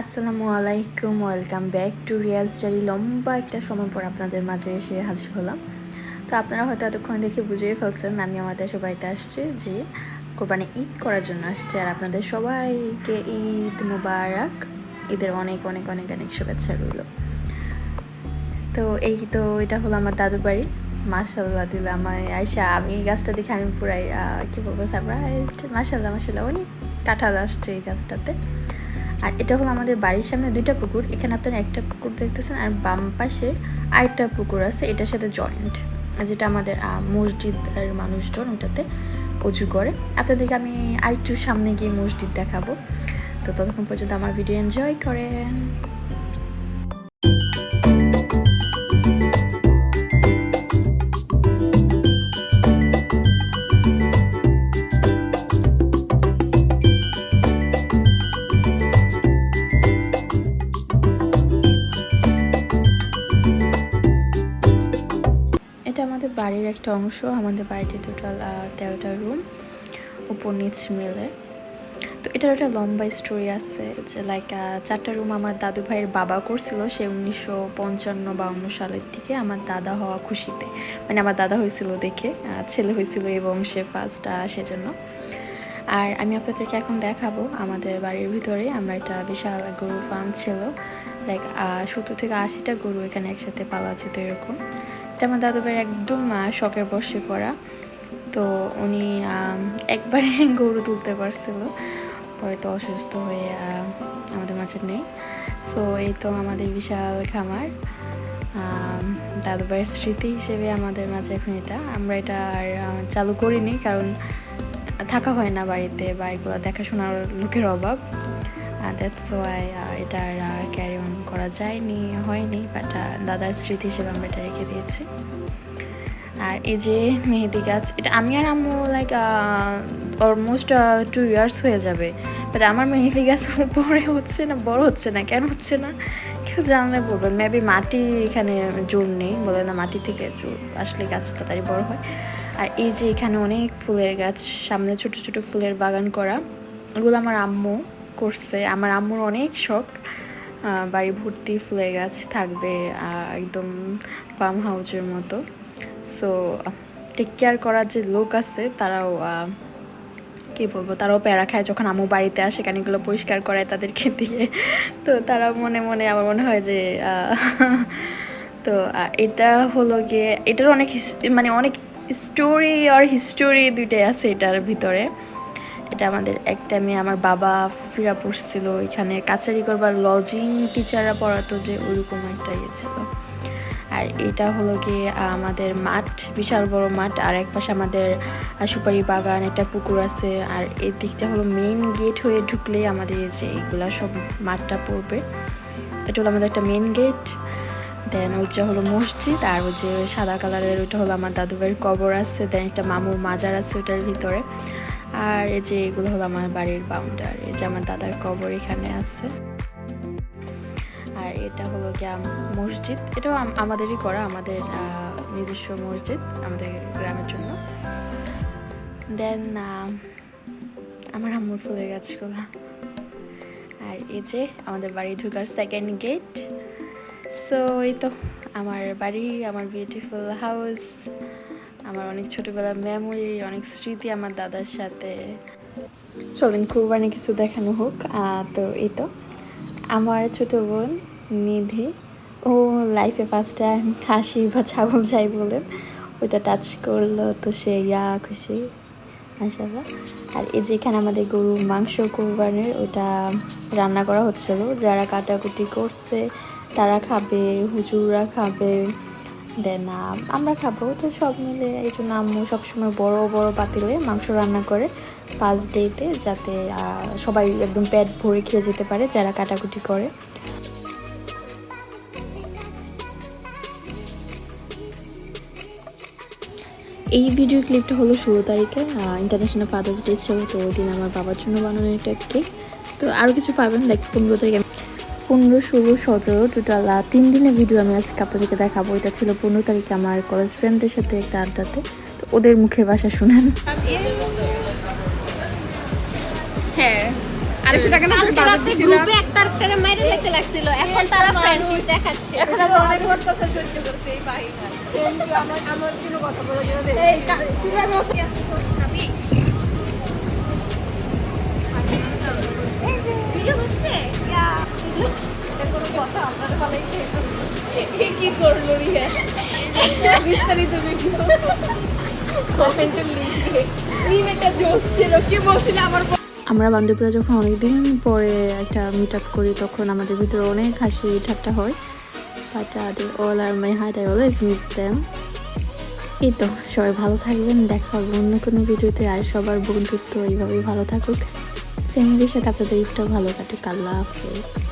আসসালামু আলাইকুম, welcome back to real study. লম্বা একটা সময় পর আপনাদের মাঝে এসে হাজির হলাম। তো আপনারা হয়তো এতক্ষণ দেখে বুঝেই ফেলছেন, আমি আমার দেশের বাড়িতে আসছি যে কোরবানি ঈদ করার জন্য আসছে। আর আপনাদের সবাইকে ঈদ মুবারক। ঈদের অনেক অনেক অনেক অনেক শুভেচ্ছা রইল। তো এই তো এটা হলো আমার দাদুর বাড়ি। মাসাল্লাহ দিল আমার আয়সা আমি এই গাছটা দেখে আমি পুরাই কি বলব সারপ্রাইজ মাসাল্লাহ মাসাল্লাহ অনেক কাঁঠাল আসছে এই গাছটাতে। আর এটা হলো আমাদের বাড়ির সামনে দুইটা পুকুর। এখানে আপনারা একটা পুকুর দেখতেছেন আর বাম পাশে আরেকটা পুকুর আছে, এটার সাথে জয়েন্ট যেটা আমাদের মসজিদ মসজিদের মানুষজন ওটাতে উঁচু করে। আপনাদেরকে আমি আরেকটু সামনে গিয়ে মসজিদ দেখাবো। তো ততক্ষণ পর্যন্ত আমার ভিডিও এনজয় করেন। আমাদের বাড়ির একটা অংশ, আমাদের বাড়িতে টোটাল তেরোটা রুম উপর নিচ মিলে। তো এটার একটা লম্বা স্টোরি আছে যে লাইক চারটা রুম আমার দাদু ভাইয়ের বাবা করছিল, সে উনিশশো পঞ্চান্ন বাউন্ন সালের দিকে আমার দাদা হওয়া খুশিতে। মানে আমার দাদা হয়েছিল দেখে ছেলে হয়েছিল এবং সে ফার্স্ট সেজন্য। আর আমি আপনাদেরকে এখন দেখাবো, আমাদের বাড়ির ভিতরে আমরা একটা বিশাল গরু ফার্ম ছিল। লাইক সত্তর থেকে আশিটা গরু এখানে একসাথে পালা যেত এরকম। এটা আমার দাদু ভাইয়ের একদম শখের বসে করা। তো উনি একবারে গরু তুলতে পারছিল। পরে তো অসুস্থ হয়ে আমাদের মাঝে নেই। সো এই তো আমাদের বিশাল খামার। আম, দাদু ভাইয়ের স্মৃতি হিসেবে আমাদের মাঝে এখন এটা। আমরা এটা আর চালু করিনি কারণ থাকা হয় না বাড়িতে বা এগুলো দেখাশোনার লোকের অভাব। দ্যাটস ওয়াই এটা আর ক্যারি অন করা যায়নি, হয়নি বাট দাদার স্মৃতি হিসেবে আমরা এটা রেখে দিয়েছি। আর এই যে মেহেদি গাছ, এটা আমি আর আম্মু লাইক অলমোস্ট টু ইয়ার্স হয়ে যাবে। বাট আমার মেহেদি গাছ উপরে হচ্ছে না, বড় হচ্ছে না, কেন হচ্ছে না, কেউ জানলে বলবেন মেবি মাটি এখানে জোর নেই, বলে না মাটি থেকে জোর আসলে গাছ তাড়াতাড়ি বড় হয়। আর এই যে এখানে অনেক ফুলের গাছ, সামনে ছোট ছোট ফুলের বাগান করা এগুলো আমার আম্মু করছে। আমার আম্মুর অনেক শখ। বাড়ি ভর্তি ফুলের গাছ থাকবে একদম ফার্ম হাউসের মতো। সো টেক কেয়ার করার যে লোক আছে, তারাও কী বলব, তারাও প্যারা খায়। যখন আম্মু বাড়িতে আসে, কানিগুলো পরিষ্কার করায় তাদেরকে দিয়ে। তো তারা মনে মনে আমার মনে হয় যে তো এটা হলো গিয়ে, এটার অনেক মানে অনেক স্টোরি আর হিস্টোরি দুইটাই আছে এটার ভিতরে। এটা আমাদের এক টাইমে আমার বাবা ফুফিরা পড়ছিল, এখানে কাচারি করবার লজিং টিচাররা পড়াতো যে ওইরকম একটা ইয়ে ছিল। আর এটা হলো গিয়ে আমাদের মাঠ, বিশাল বড় মাঠ, আর এক পাশে আমাদের সুপারি বাগান, একটা পুকুর আছে, আর এই দিকটা হলো মেইন গেট হয়ে ঢুকলে আমাদের যে এইগুলা সব মাঠটা পড়বে। এটা হলো আমাদের একটা মেইন গেট দেন ওইটা হলো মসজিদ, আর ওই যে সাদা কালারের ওইটা হলো আমার দাদু ভাইয়ের কবর আছে দেন একটা মামুর মাজার আছে ওটার ভিতরে। আর এই যে এগুলো হলো আমার বাড়ির বাউন্ডার এই যে আমার দাদার কবর এখানে আছে। আর এটা হলো গিয়ে আম- মসজিদ। এটাও আমাদেরই করা, আমাদের নিজস্ব মসজিদ আমাদের গ্রামের জন্য। দেন আমার আম্মুর ফুলের গাছগুলো আর এই যে আমাদের বাড়ি ঢুকার সেকেন্ড গেট সো এই তো, আমার বাড়ি, আমার বিউটিফুল হাউস আমার অনেক ছোটবেলার মেমোরি অনেক স্মৃতি আমার দাদার সাথে। চলেন, কুরবানি কিছু দেখানো হোক। তো এই তো। আমার ছোট বোন নিধি, ও লাইফে ফার্স্ট টাইম খাসি বা ছাগল যাই বলেন, ওইটা টাচ করল, তো সে ইয়া, খুশি, মাশাআল্লাহ। আর এই যে এখানে আমাদের গরু মাংস কোরবানির ওটা রান্না করা হচ্ছিল। যারা কাটাকুটি করছে, তারা খাবে, হুজুররা খাবে। দেন আমরা খাব। তো সব মিলে এই জন্য আম্মু সবসময় বড় বড় পাতিলে মাংস রান্না করে পাঁচ ডেতে যাতে সবাই একদম পেট ভরে খেয়ে যেতে পারে, যারা কাটাকুটি করে। এই ভিডিও ক্লিপটা হলো ষোলো তারিখে ইন্টারন্যাশনাল ফাদার্স ডে ছিল, তো ওই দিন আমার বাবার জন্য বানানো একটা কেক তো আরও কিছু পাবেন লাইক পনেরো তারিখে পনেরো ষোলো সতেরো টোটাল তিন দিনের ভিডিও আমি আজকে আপনাদেরকে দেখাবো। এটা ছিল পনেরো তারিখে আমার কলেজ ফ্রেন্ডদের সাথে একটা আড্ডাতে। তো ওদের মুখের ভাষা শুনেন। হ্যাঁ আড়াইশো টাকা না কালকে বাজার রাতে দিছিলাম গ্রুপে একটা আরেকটারে মাইরে লেখতে লাগছিল। এখন তারা ফ্রেন্ডশিপ দেখাচ্ছে। এখন আমরা অনেক করতেছে সহ্য করতে এই বাহিনী আমার আমার কোনো কথা বলে এই কীভাবে ওকে আমার বান্ধবীরা যখন অনেকদিন পরে একটা মিট আপ করি, তখন আমাদের ভিতরে অনেক হাসি ঠাট্টা হয়। But all are my heart I always miss them এই তো, সবাই ভালো থাকবেন। দেখা হবে অন্য কোনো ভিডিওতে আর সবার বন্ধুত্ব এইভাবেই ভালো থাকুক। ফ্যামিলির সাথে আপনাদের ঈদটা ভালো কাটুক। আল্লাহ হাফেজ।